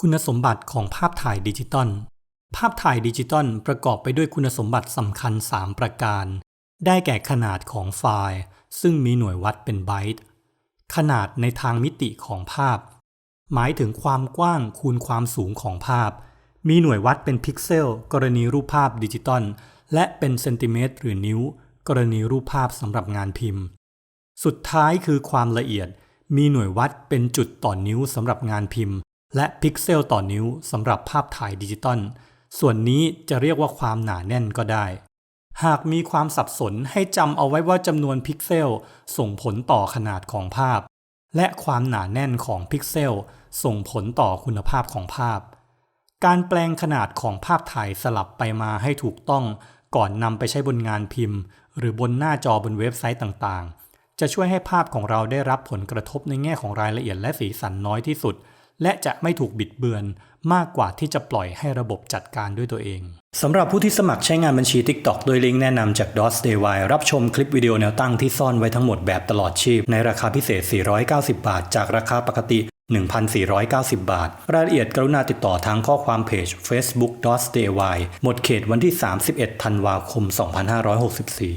คุณสมบัติของภาพถ่ายดิจิตอล ภาพถ่ายดิจิตอลประกอบไปด้วยคุณสมบัติสำคัญ 3 ประการ ได้แก่ขนาดของไฟล์ ซึ่งมีหน่วยวัดเป็นไบต์ ขนาดในทางมิติของภาพ หมายถึงความกว้างคูณความสูงของภาพ มีหน่วยวัดเป็นพิกเซล กรณีรูปภาพดิจิตอล และเป็นเซนติเมตรหรือนิ้ว กรณีรูปภาพสำหรับงานพิมพ์ สุดท้ายคือความละเอียด มีหน่วยวัดเป็นจุดต่อนิ้วสำหรับงานพิมพ์ และพิกเซลต่อนิ้วสำหรับภาพถ่ายดิจิตอล ส่วนนี้จะเรียกว่าความหนาแน่นก็ได้ หากมีความสับสนให้จำเอาไว้ว่าจำนวนพิกเซลส่งผลต่อขนาดของภาพ และความหนาแน่นของพิกเซลส่งผลต่อคุณภาพของภาพ การแปลงขนาดของภาพถ่ายสลับไปมาให้ถูกต้อง ก่อนนำไปใช้บนงานพิมพ์ หรือบนหน้าจอบนเว็บไซต์ต่างๆ จะช่วยให้ภาพของเราได้รับผลกระทบในแง่ของรายละเอียดและสีสันน้อยที่สุด และจะไม่ถูกบิดเบือนมากกว่าที่จะปล่อยให้ระบบจัดการด้วยตัวเองสำหรับผู้ที่สมัครใช้งานบัญชี TikTok โดยลิงก์แนะนำจาก DOS Day รับชมคลิปวิดีโอแนวตั้งที่ซ่อนไว้ทั้งหมดแบบตลอดชีพ ในราคาพิเศษ 490 บาท จากราคาปกติ 1,490 บาท รายละเอียดกรุณาติดต่อทางข้อความเพจ Facebook DOS d a y หมดเขตวันที่ 31 ธันวาคม 2564